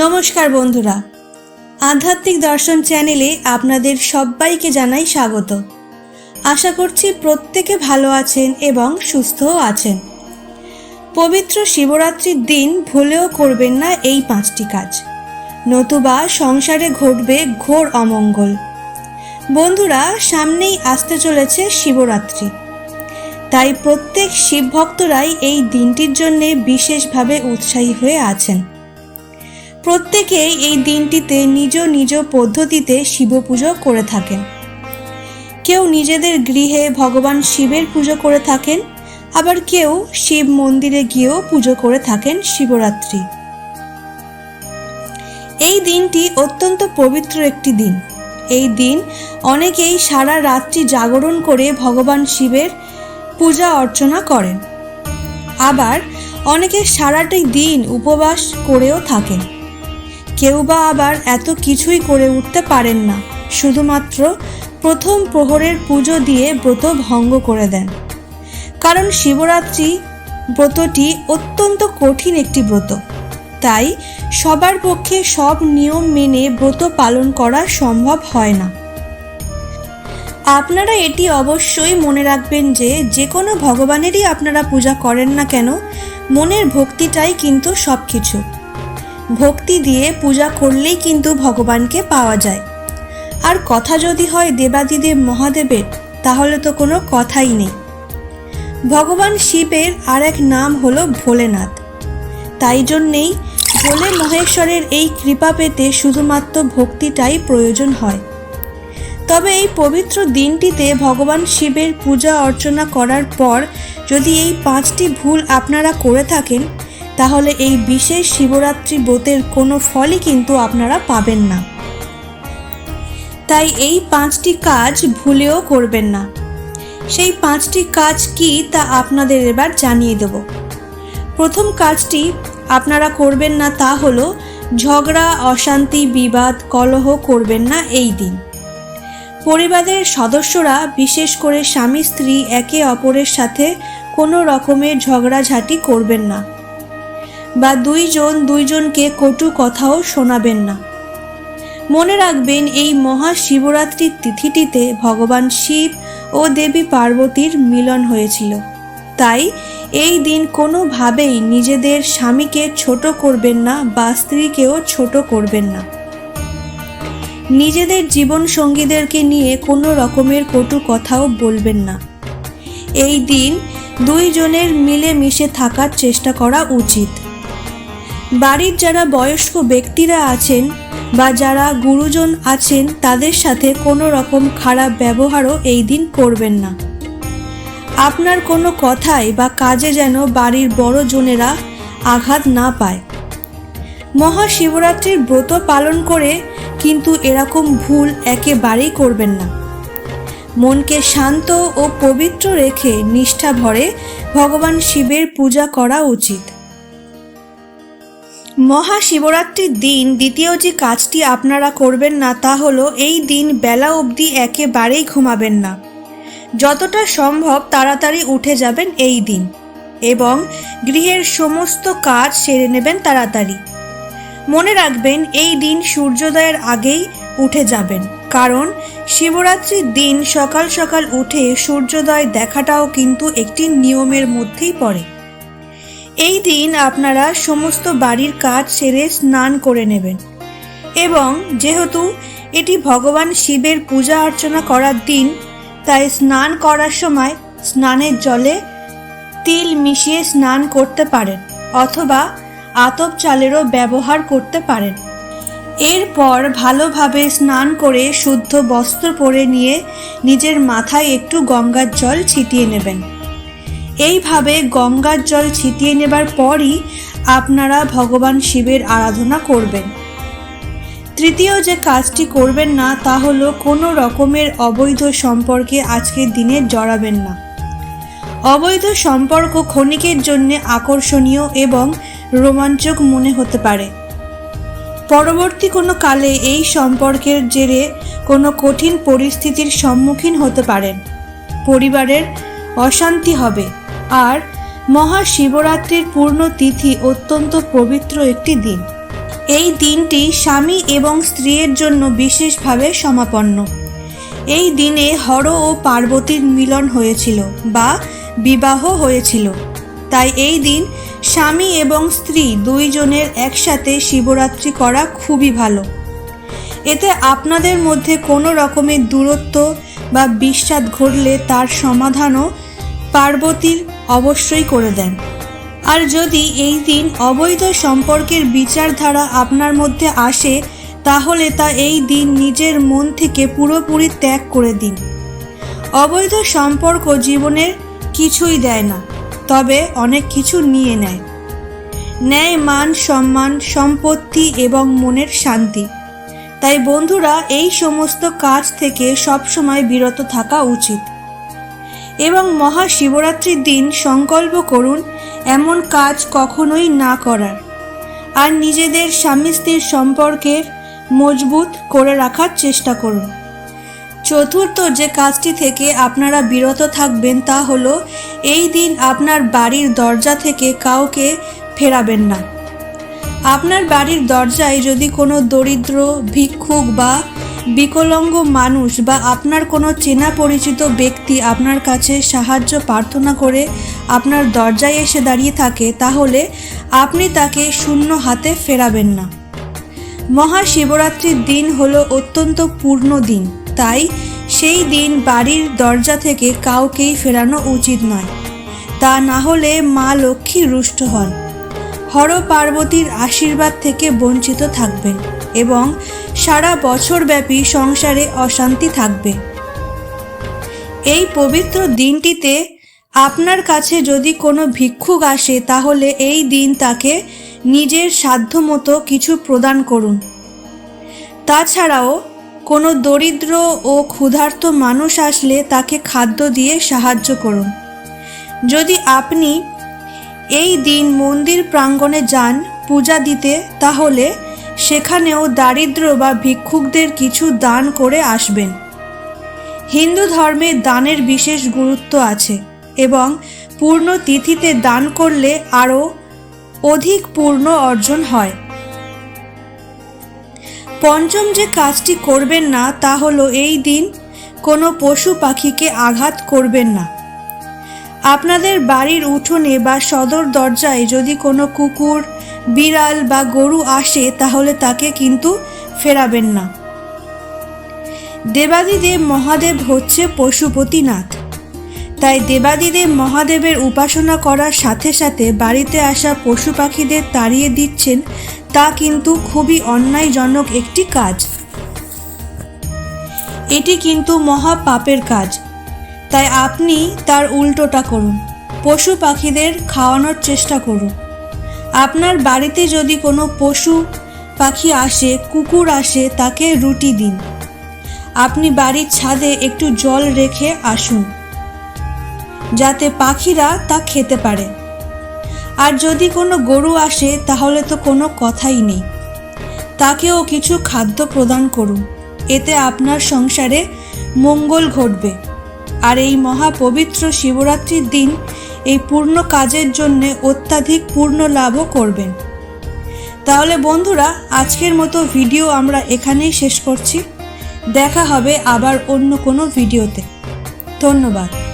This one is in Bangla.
নমস্কার বন্ধুরা। আধ্যাত্মিক দর্শন চ্যানেলে আপনাদের সবাইকে জানাই স্বাগত। আশা করছি প্রত্যেকে ভালো আছেন এবং সুস্থও আছেন। পবিত্র শিবরাত্রির দিন ভুলেও করবেন না এই পাঁচটি কাজ। নতুবা সংসারে ঘটবে ঘোর অমঙ্গল। বন্ধুরা, সামনেই আসতে চলেছে শিবরাত্রি। তাই প্রত্যেক শিব ভক্তরাই এই দিনটির জন্যে বিশেষভাবে উৎসাহী হয়ে আছেন। প্রত্যেকেই এই দিনটিতে নিজ নিজ পদ্ধতিতে শিব পুজো করে থাকেন। কেউ নিজেদের গৃহে ভগবান শিবের পুজো করে থাকেন, আবার কেউ শিব মন্দিরে গিয়েও পুজো করে থাকেন শিবরাত্রি। এই দিনটি অত্যন্ত পবিত্র একটি দিন। এই দিন অনেকেই সারা রাত্রি জাগরণ করে ভগবান শিবের পূজা অর্চনা করেন। আবার অনেকে সারাটি দিন উপবাস করেও থাকেন। কেউ বা আবার এত কিছুই করে উঠতে পারেন না, শুধুমাত্র প্রথম প্রহরের পুজো দিয়ে ব্রত ভঙ্গ করে দেন। কারণ শিবরাত্রি ব্রতটি অত্যন্ত কঠিন একটি ব্রত। তাই সবার পক্ষে সব নিয়ম মেনে ব্রত পালন করা সম্ভব হয় না। আপনারা এটি অবশ্যই মনে রাখবেন যে যে কোনো ভগবানেরই আপনারা পূজা করেন না কেন, মনের ভক্তিটাই কিন্তু সব কিছু ভক্তি দিয়ে পূজা করলেই কিন্তু ভগবানকে পাওয়া যায়। আর কথা যদি হয় দেবাদিদেব মহাদেবের, তাহলে তো কোনো কথাই নেই। ভগবান শিবের আর এক নাম হলো ভোলেনাথ। তাই জন্যেই ভোলে মহেশ্বরের এই কৃপা পেতে শুধুমাত্র ভক্তিটাই প্রয়োজন হয়। তবে এই পবিত্র দিনটিতে ভগবান শিবের পূজা অর্চনা করার পর যদি এই পাঁচটি ভুল আপনারা করে থাকেন তাহলে এই বিশেষ শিবরাত্রি ব্রতের কোনো ফলই কিন্তু আপনারা পাবেন না। তাই এই পাঁচটি কাজ ভুলেও করবেন না। সেই পাঁচটি কাজ কি তা আপনাদের এবার জানিয়ে দেব। প্রথম কাজটি আপনারা করবেন না তা হলো ঝগড়া, অশান্তি, বিবাদ, কলহ করবেন না এই দিন। পরিবারের সদস্যরা বিশেষ করে স্বামী, স্ত্রী একে অপরের সাথে কোনো রকমের ঝগড়াঝাটি করবেন না। বা দুইজন দুইজনকে কটু কথাও শোনাবেন না। মনে রাখবেন, এই মহাশিবরাত্রির তিথিটিতে ভগবান শিব ও দেবী পার্বতীর মিলন হয়েছিল। তাই এই দিন কোনোভাবেই নিজেদের স্বামীকে ছোট করবেন না বা স্ত্রীকেও ছোট করবেন না। নিজেদের জীবন সঙ্গীদেরকে নিয়ে কোনো রকমের কটু কথাও বলবেন না। এই দিন দুইজনের মিলে মিশে থাকার চেষ্টা করা উচিত। বাড়ির যারা বয়স্ক ব্যক্তিরা আছেন বা যারা গুরুজন আছেন, তাদের সাথে কোনো রকম খারাপ ব্যবহারও এই দিন করবেন না। আপনার কোনো কথায় বা কাজে যেন বাড়ির বড় জনেরা আঘাত না পায়। মহাশিবরাত্রির ব্রত পালন করে কিন্তু এরকম ভুল একেবারেই করবেন না। মনকে শান্ত ও পবিত্র রেখে নিষ্ঠা ভরে ভগবান শিবের পূজা করা উচিত। মহাশিবরাত্রির দিন দ্বিতীয় যে কাজটি আপনারা করবেন না তা হলো এই দিন বেলা অবধি একেবারেই ঘুমাবেন না। যতটা সম্ভব তাড়াতাড়ি উঠে যাবেন এই দিন এবং গৃহের সমস্ত কাজ সেরে নেবেন তাড়াতাড়ি। মনে রাখবেন এই দিন সূর্যোদয়ের আগেই উঠে যাবেন। কারণ শিবরাত্রির দিন সকাল সকাল উঠে সূর্যোদয় দেখাটাও কিন্তু একটি নিয়মের মধ্যেই পড়ে। এই দিন আপনারা সমস্ত বাড়ির কাজ সেরে স্নান করে নেবেন। এবং যেহেতু এটি ভগবান শিবের পূজা অর্চনা করার দিন, তাই স্নান করার সময় স্নানের জলে তিল মিশিয়ে স্নান করতে পারেন অথবা আতপ চালেরও ব্যবহার করতে পারেন। এরপর ভালোভাবে স্নান করে শুদ্ধ বস্ত্র পরে নিয়ে নিজের মাথায় একটু গঙ্গার জল ছিটিয়ে নেবেন। এইভাবে গঙ্গার জল ছিটিয়ে নেবার পরই আপনারা ভগবান শিবের আরাধনা করবেন। তৃতীয় যে কাজটি করবেন না, তা হলো কোনো রকমের অবৈধ সম্পর্কে আজকের দিনে জড়াবেন না। অবৈধ সম্পর্ক ক্ষণিকের জন্য আকর্ষণীয় এবং রোমাঞ্চক মনে হতে পারে। পরবর্তী কোনো কালে এই সম্পর্কের জেরে কোনো কঠিন পরিস্থিতির সম্মুখীন হতে পারেন। পরিবারের অশান্তি হবে। আর মহাশিবরাত্রির পূর্ণ তিথি অত্যন্ত পবিত্র একটি দিন। এই দিনটি স্বামী এবং স্ত্রীর জন্য বিশেষভাবে সমাপন্ন। এই দিনে হর ও পার্বতীর মিলন হয়েছিল বা বিবাহ হয়েছিল। তাই এই দিন স্বামী এবং স্ত্রী দুইজনের একসাথে শিবরাত্রি করা খুবই ভালো। এতে আপনাদের মধ্যে কোনো রকমের দূরত্ব বা বিস্বাদ ঘটলে তার সমাধানও পার্বতীর অবশ্যই করে দেন। আর যদি এই দিন অবৈধ সম্পর্কের বিচারধারা আপনার মধ্যে আসে, তাহলে তা এই দিন নিজের মন থেকে পুরোপুরি ত্যাগ করে দিন। অবৈধ সম্পর্ক জীবনের কিছুই দেয় না, তবে অনেক কিছু নিয়ে নেয়। ন্যায়, মান, সম্মান, সম্পত্তি এবং মনের শান্তি। তাই বন্ধুরা, এই সমস্ত কাজ থেকে সবসময় বিরত থাকা উচিত। এবং মহাশিবরাত্রির দিন সংকল্প করুন, এমন কাজ কখনোই না করার। আর নিজেদের স্বামী স্ত্রীর সম্পর্কের মজবুত করে রাখার চেষ্টা করুন। চতুর্থ যে কাজটি থেকে আপনারা বিরত থাকবেন তা হলো, এই দিন আপনার বাড়ির দরজা থেকে কাউকে ফেরাবেন না। আপনার বাড়ির দরজায় যদি কোনো দরিদ্র, ভিক্ষুক বা বিকলাঙ্গ মানুষ বা আপনার কোনো চেনা পরিচিত ব্যক্তি আপনার কাছে সাহায্য প্রার্থনা করে আপনার দরজায় এসে দাঁড়িয়ে থাকে, তাহলে আপনি তাকে শূন্য হাতে ফেরাবেন না। মহাশিবরাত্রির দিন হলো অত্যন্ত পূর্ণ দিন, তাই সেই দিন বাড়ির দরজা থেকে কাউকেই ফেরানো উচিত নয়। তা না হলে মা লক্ষ্মী রুষ্ট হন। হর পার্বতীর আশীর্বাদ থেকে বঞ্চিত থাকবেন এবং সারা বছরব্যাপী সংসারে অশান্তি থাকবে। এই পবিত্র দিনটিতে আপনার কাছে যদি কোনো ভিক্ষুক আসে, তাহলে এই দিন তাকে নিজের সাধ্যমতো কিছু প্রদান করুন। তাছাড়াও, কোনো দরিদ্র ও ক্ষুধার্ত মানুষ আসলে তাকে খাদ্য দিয়ে সাহায্য করুন। যদি আপনি এই দিন মন্দির প্রাঙ্গণে যান, পূজা দিতে, তাহলে সেখানেও দারিদ্র বা ভিক্ষুকদের কিছু দান করে আসবেন। হিন্দু ধর্মে দানের বিশেষ গুরুত্ব আছে এবং পূর্ণ তিথিতে দান করলে আরও অধিক পূর্ণ অর্জন হয়। পঞ্চম যে কাজটি করবেন না, তা হলো এই দিন কোনো পশু পাখিকে আঘাত করবেন না। আপনাদের বাড়ির উঠোনে বা সদর দরজায় যদি কোনো কুকুর বিড়াল বা গরু আসে তাহলে তাকে কিন্তু ফেরাবেন না। দেবাদিদেব মহাদেব হচ্ছে পশুপতিনাথ। তাই দেবাদিদেব মহাদেবের উপাসনা করার সাথে সাথে বাড়িতে আসা পশু পাখিদের তাড়িয়ে দিচ্ছেন, তা কিন্তু খুবই অন্যায়জনক একটি কাজ। এটি কিন্তু মহা পাপের কাজ। তাই আপনি তার উল্টোটা করুন, পশু পাখিদের খাওয়ানোর চেষ্টা করুন। আপনার বাড়িতে যদি কোনো পশু পাখি আসে, কুকুর আসে, তাকে রুটি দিন। আপনি বাড়ির ছাদে একটু জল রেখে আসুন, যাতে পাখিরা তা খেতে পারে। আর যদি কোনো গরু আসে, তাহলে তো কোনো কথাই নেই। তাকেও কিছু খাদ্য প্রদান করুন। এতে আপনার সংসারে মঙ্গল ঘটবে। আর এই মহাপবিত্র শিবরাত্রির দিন এই পূর্ণ কাজের জন্য অত্যাধিক পূর্ণ লাভও করবেন। তাহলে বন্ধুরা, আজকের মতো ভিডিও আমরা এখানেই শেষ করছি। দেখা হবে আবার অন্য কোনো ভিডিওতে। ধন্যবাদ।